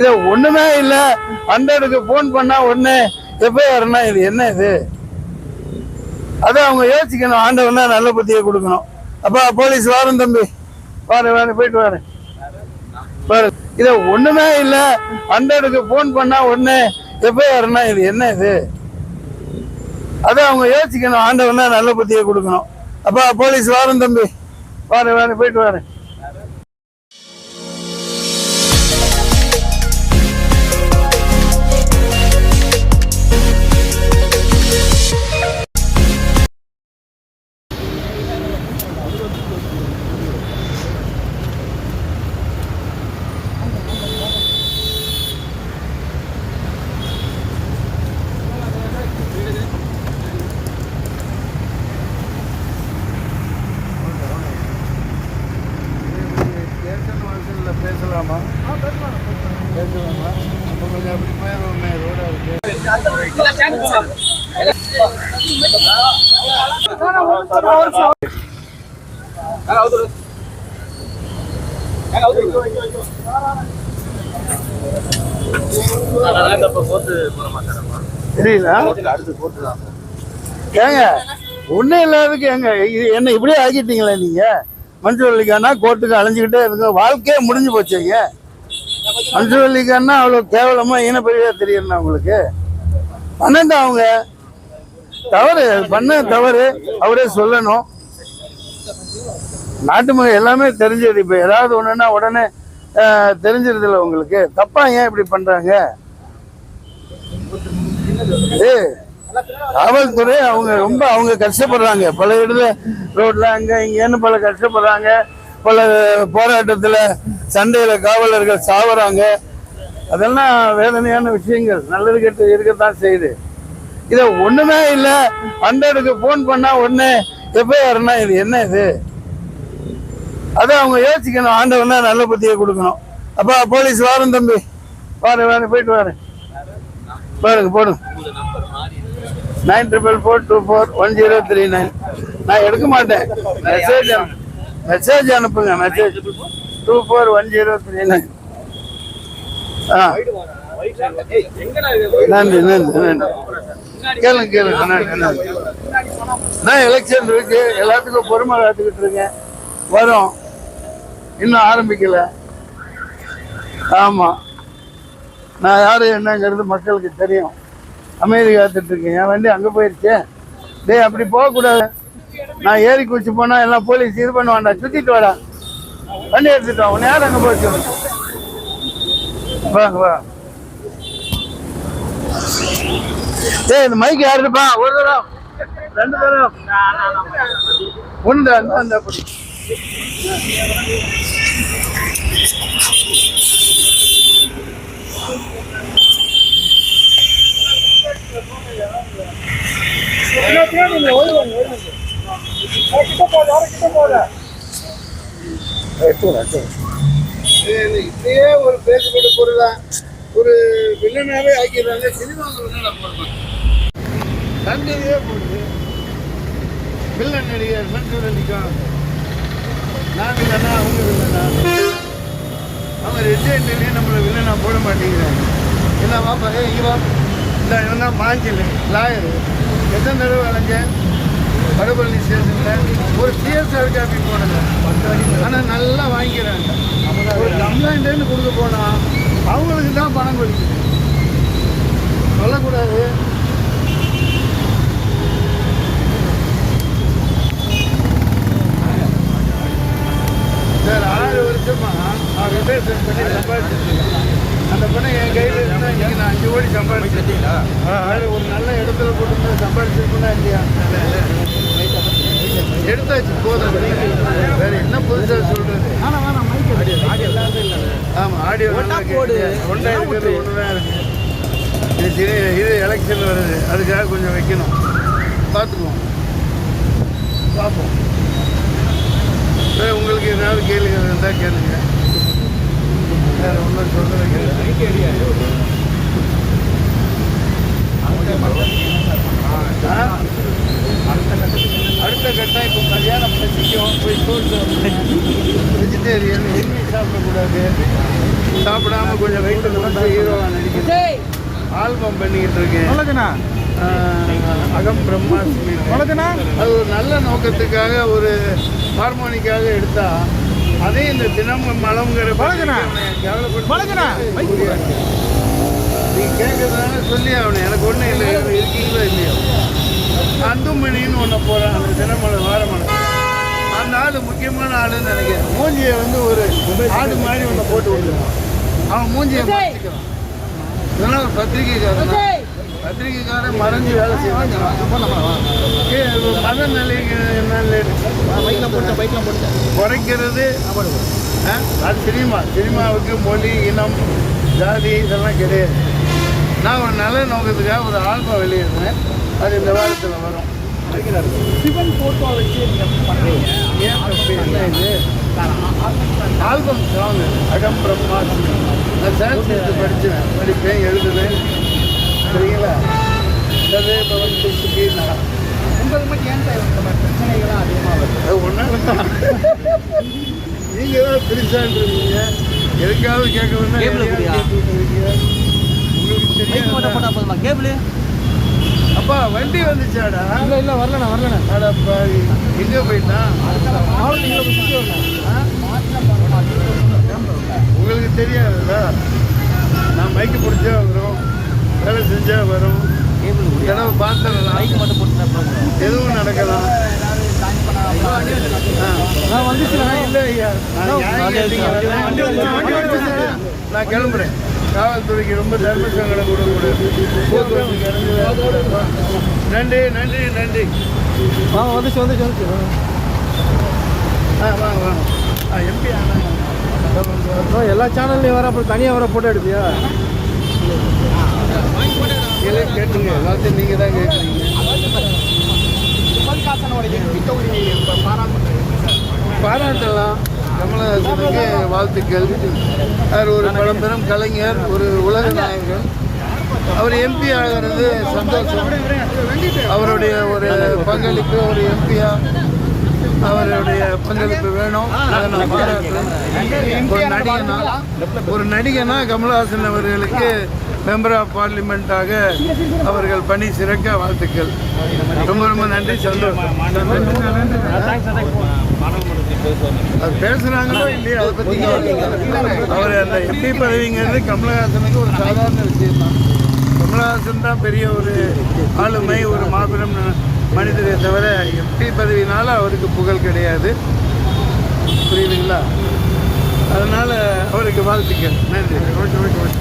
இது ஒண்ணுமே இல்ல. ஹண்ட்ரடுக்கு போன் பண்ணா உடனே வரணும் இது என்ன இது? அதை அவங்க யோசிக்கணும். ஆண்டவனா நல்ல புத்தியை கொடுக்கணும். அப்பா போலீஸ் வாரம் தம்பி. வாரு வாரு போயிட்டு வாரு பாரு இது ஒண்ணுமே இல்ல. ஹண்ட்ரடுக்கு போன் பண்ணா உடனே வரணும் இது என்ன இது? அதை அவங்க யோசிக்கணும். ஆண்டவனா நல்ல புத்தியை கொடுக்கணும். அப்பா போலீஸ் வாரம் தம்பி. வாரு வாரு போயிட்டு வாரு ஏங்க ஒன்றும் இல்லாததுக்கு ஏங்க இது என்ன இப்படியே ஆக்கிட்டீங்களே நீங்க? மஞ்சள் கோர்ட்டுக்கு அழிஞ்சுக்கிட்டே இருங்க வாழ்க்கையே முடிஞ்சு போச்சுங்க மனுஷவல்லிக்கானா அவ்வளோ கேவலமா இனப்பெரியா தெரியும்னா உங்களுக்கு? பண்ணണ്ട அவங்க. தவறு பண்ண தவறு அவரே சொல்லணும். நாட்டு மக்கள் எல்லாமே தெரிஞ்சது. இப்போ ஏதாவது ஒன்றுன்னா உடனே தெரிஞ்சிருது தெரிஞ்சிருதுல்ல உங்களுக்கு. தப்பா ஏன் இப்படி பண்றாங்க? ஏய் காவல்துறை அவங்க ரொம்ப அவங்க கஷ்டப்படுறாங்க. பல இடத்துல ரோட்ல அங்க இங்கன்னு பல கஷ்டப்படுறாங்க. பல போராட்டத்துல சண்டையில காவலர்கள் சாவறாங்க. அதெல்லாம் வேதனையான விஷயங்கள். நல்லது கெட்டு இருக்கத்தான் செய்யுது. இத ஒண்ணுமே இல்ல. ஹண்ட்ரடுக்கு போன் பண்ணா உடனே எஃப்ஐஆர்னா இது என்ன இது? அதை அவங்க யோசிக்கணும். ஆண்டவனா நல்ல புத்தியை கொடுக்கணும். அப்பா போலீஸ் வாரம் தம்பி. வாரு வாரு போயிட்டு வாரு. பாருங்க போடுங்க. Nine triple four two four one zero three nine. நான் எடுக்க மாட்டேன். மெசேஜ் மெசேஜ் அனுப்புங்க message two four one zero three nine ஆ. நன்றி நன்றி நன்றி. கேளுங்க கேளுங்க நன்றி நன்றி நான் எலெக்ஷன் இருக்கு எல்லாத்துக்கும் பொறுமை காத்துக்கிட்டு இருக்கேன். வரும். இன்னும் ஆரம்பிக்கல. ஆமாம் நான் யாரு என்னங்கிறது மக்களுக்கு தெரியும். அமைதி காத்துட்டு இருக்கேன். என் வண்டி அங்கே போயிருச்சே. டேய் அப்படி போகக்கூடாது. நான் ஏறி குச்சி போனால் எல்லாம் போலீஸ் இது பண்ணுவான்டா சுற்றிட்டு வாடா. வண்டி எடுத்துட்டு வா உன்னை யார் அங்கே போச்சு வாங்க வா டேய் இந்த மைக் யாருப்பா ஒரு தரம் ரெண்டு தரம் ஒன்று அந்த இப்படியே ஒரு பேசுபடு பொருளா ஒரு வில்லனாவே ஆக்கிடுறாங்க. சினிமாவில் நான் போடுவேன் தண்ணியே போடுது. வில்லன் நடிகர் மன்சூர் நான் வில்லனா அவங்க வில்லனா? அவங்க ரெஜெண்ட்லேயே நம்மளை வில்லனா போட மாட்டேங்கிறாங்க. என்ன வாப்பா ஏ இவா இந்த இவன் தான் மாஞ்சில் லாயரு. எத்தனை தடவை வழங்க வடபழனி ஸ்டேஷனில். ஆனால் நல்லா வாங்கிக்கிறாங்க. ஒரு கம்ப்ளைண்ட்டுன்னு கொடுக்க போனால் அவங்களுக்கு தான் பணம் கொடுக்குது. சொல்லக்கூடாது. சார் ஆறு வருஷமாக நான் ரிலேஷன் பண்ணி சம்பாதிச்சிருக்கேன். அந்த பணம் என் கையில் இருந்தால் இன்னைக்கு நான் அஞ்சு கோடி சம்பாதிச்சிருக்கீங்களா ஆறு ஒரு நல்ல இடத்துல போட்டு சம்பாதிச்சிருக்கோன்னா இல்லையா? எடுத்தாச்சு போதும் வேற என்ன புதுசாக சொல்றது ஆமா ஆடியோ போடு. ஒன்றா இது இது எலெக்ஷன் வருது. அதுக்காக கொஞ்சம் வைக்கணும். பார்த்துக்குவோம். பார்ப்போம். உங்களுக்கு ஏதாவது கேள்விகள் இருந்தால் கேளுங்க. வேற ஒன்றும் சொல்ல அடுத்த கட்டம் இப்போ கல்யாணம் பண்ணிக்கும் போய் சோறு வெஜிடேரியன் எண்ணெய் சாப்பிடக்கூடாது. சாப்பிடாம கொஞ்சம் வெயிட் குறைச்சு ஹீரோவாக நடிக்கிறேன். ஆல்பம் பண்ணிக்கிட்டு இருக்கேன். வணக்கண்ணா. ஆஹ் அகம் பிரம்மாஸ்மி. வணக்கண்ணா. அது ஒரு நல்ல நோக்கத்துக்காக ஒரு ஹார்மோனிக்காக எடுத்தா அதே இந்த தினமும் மலம்ங்கிற வணக்கண்ணா. வணக்கண்ணா. நீ கேட்கறதான சொல்லி அவனை எனக்கு ஒன்றும் இல்லை. இருக்கீங்களோ இல்லையோ? அந்துமணின்னு ஒன்று போகிறான் அந்த தினமலை வாரமலை அந்த ஆள் முக்கியமான ஆளுன்னு நினைக்கிறேன். மூஞ்சியை வந்து ஒரு ஆடு மாதிரி ஒன்று போட்டு விட்டுருவான். அவன் மூஞ்சியை மாற்றிக்கிறான் இதெல்லாம் ஒரு பத்திரிகைக்காரன். பத்திரிகைக்காரன் மறைஞ்சு வேலை செய்வாங்க மத நிலைக்கு பைக்கில் போட்டேன் பைக்கில் போட்டேன் குறைக்கிறது ஆ, அது சினிமா. சினிமாவுக்கு மொழி இனம் ஜாதி இதெல்லாம் கிடையாது. நான் ஒரு நல்ல நோக்கத்துக்காக ஒரு ஆல்பம் வெளியிடுறேன். அது இந்த வாரத்தில் வரும். சிவன் ஃபோட்டோ வச்சு பண்ணுறீங்க ஆல்பம் சாங் அகம் பிரம்மாஸ்மி. நான் சான்ஸ்கிரிட் படித்தேன் படிப்பேன் எழுதுவேன் சரிங்களா சதே பவன் சுசுகி நான் உங்களுக்கு மட்டும் ஏன் சார் இந்த மாதிரி பிரச்சனைகள்லாம் அதிகமாக வருது அது ஒன்றா நீங்க தான் பிரிச்சான்றீங்க எதுக்காவது கேட்க வேண்டாம் கேபிள். உங்களுக்கு கேபிள் அப்பா வண்டி வந்துச்சாடா இல்லை இல்லை வரலண்ணா வரலண்ணா அடப்பா எங்க போயிட்டான் உங்களுக்கு தெரியாதுல்ல? நான் மைக்கு பிடிச்சா வரும் வேலை செஞ்சா வரும். தடவை பார்த்துடலாம். பைக் மட்டும் போட்டு எதுவும் நடக்கலாம் ஆ. நான் வந்துச்சுண்ணா இல்லை ஐயா. நான் கிளம்புறேன். காவல்துறைக்கு ரொம்ப தர்ம சங்கடம் கொடுக்கக்கூடாது? நன்றி நன்றி நன்றி. ஆ வந்துச்சு வந்துச்சு வந்துச்சு. ஆ வாங்க வாங்க ஆ எம்பி ஆனாங்க ஆ, எல்லா சேனல்லையும் வர அப்புறம் தனியாக வர ஃபோட்டோ எடுப்பியா? கேட்டுங்க. எல்லாத்தையும் நீங்கள் தான் கேட்குறீங்க. பாராட்டலாம். கமலஹாசனுக்கு வாழ்த்துக்கள். அவர் ஒரு பழம்பெரும் கலைஞர் ஒரு உலக நாயகன். அவர் எம்பி ஆகிறது சந்தோஷம். அவருடைய ஒரு பங்களிப்பு ஒரு எம்பியா அவருடைய பங்களிப்பு வேணும். அதை நான் பாராட்டுறேன் ஒரு நடிகனா? ஒரு நடிகனா கமலஹாசன் அவர்களுக்கு மெம்பர் ஆஃப் பார்லிமெண்ட்டாக அவர்கள் பணி சிறக்க வாழ்த்துக்கள். ரொம்ப ரொம்ப நன்றி சந்தோஷம். அது பேசுறாங்களோ இல்லையா அதை பத்தி அவர் அந்த எம்பி பதவிங்கிறது கமலஹாசனுக்கு ஒரு சாதாரண விஷயம் தான் கமலஹாசன் தான் பெரிய ஒரு ஆளுமை ஒரு மாபெரும் மனிதரை தவிர எம்பி பதவினால அவருக்கு புகழ் கிடையாது. புரியுதுங்களா? அதனால் அவருக்கு வாழ்த்துக்கள். நன்றி. Okay okay okay